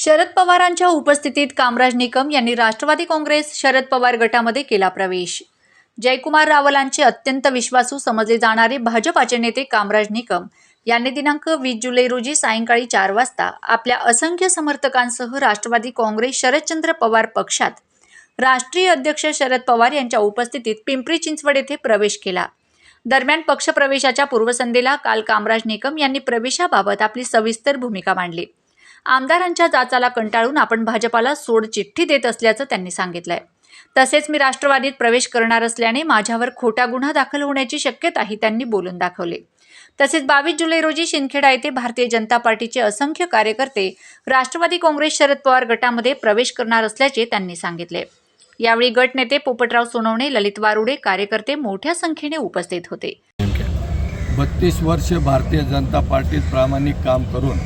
शरद पवारांच्या उपस्थितीत कामराज निकम यांनी राष्ट्रवादी काँग्रेस शरद पवार गटामध्ये केला प्रवेश. जयकुमार रावलांचे अत्यंत विश्वासू समजले जाणारे भाजपाचे नेते कामराज निकम यांनी दिनांक वीस जुलै रोजी सायंकाळी चार वाजता आपल्या असंख्य समर्थकांसह राष्ट्रवादी काँग्रेस शरदचंद्र पवार पक्षात राष्ट्रीय अध्यक्ष शरद पवार यांच्या उपस्थितीत पिंपरी चिंचवड येथे प्रवेश केला. दरम्यान पक्षप्रवेशाच्या पूर्वसंध्येला काल कामराज निकम यांनी प्रवेशाबाबत आपली सविस्तर भूमिका मांडली. आमदारांच्या जाचाला कंटाळून आपण भाजपाला सोड चिठ्ठी देत असल्याचं त्यांनी सांगितलंय. तसेच मी राष्ट्रवादीत प्रवेश करणार असल्याने माझ्यावर खोटा गुन्हा दाखल होण्याची शक्यताही त्यांनी बोलून दाखवले. तसेच बावीस जुलै रोजी शिंदखेडा येथे भारतीय जनता पार्टीचे असंख्य कार्यकर्ते राष्ट्रवादी काँग्रेस शरद पवार गटामध्ये प्रवेश करणार असल्याचे त्यांनी सांगितले. यावेळी गट नेते पोपटराव सोनवणे ललित वारुडे कार्यकर्ते मोठ्या संख्येने उपस्थित होते. बत्तीस वर्ष भारतीय जनता पार्टीत प्रामाणिक काम करून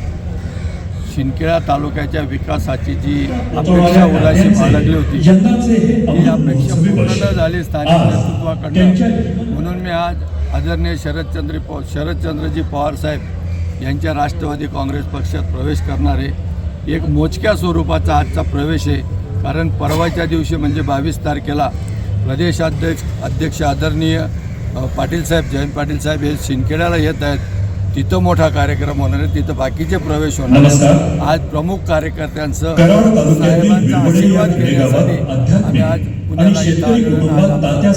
शिंदखेडा तालुक्याच्या विकासाची जी अपेक्षा उदाशी बाळगली होती ती अपेक्षा पूर्ण झाली स्थानिक नेतृत्वाकडनं. म्हणून मी आज आदरणीय शरदचंद्र प शरदचंद्रजी पवार साहेब यांच्या राष्ट्रवादी काँग्रेस पक्षात प्रवेश करणारे एक मोजक्या स्वरूपाचा आजचा प्रवेश आहे. कारण परवाच्या दिवशी म्हणजे बावीस तारखेला प्रदेशाध्यक्ष अध्यक्ष आदरणीय पाटीलसाहेब पाटील साहेब जयंत पाटील साहेब हे शिंदखेड्याला येत आहेत. तिथं मोठा कार्यक्रम होणार आहे तिथं बाकीचे प्रवेश होणार. आज प्रमुख कार्यकर्त्यांसह तालुक्यातील साहेबांचा आशीर्वाद घेण्यासाठी आम्ही आज पुण्याला तात्या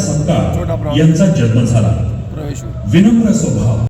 छोटा प्रवेश विनम्र स्वभाव.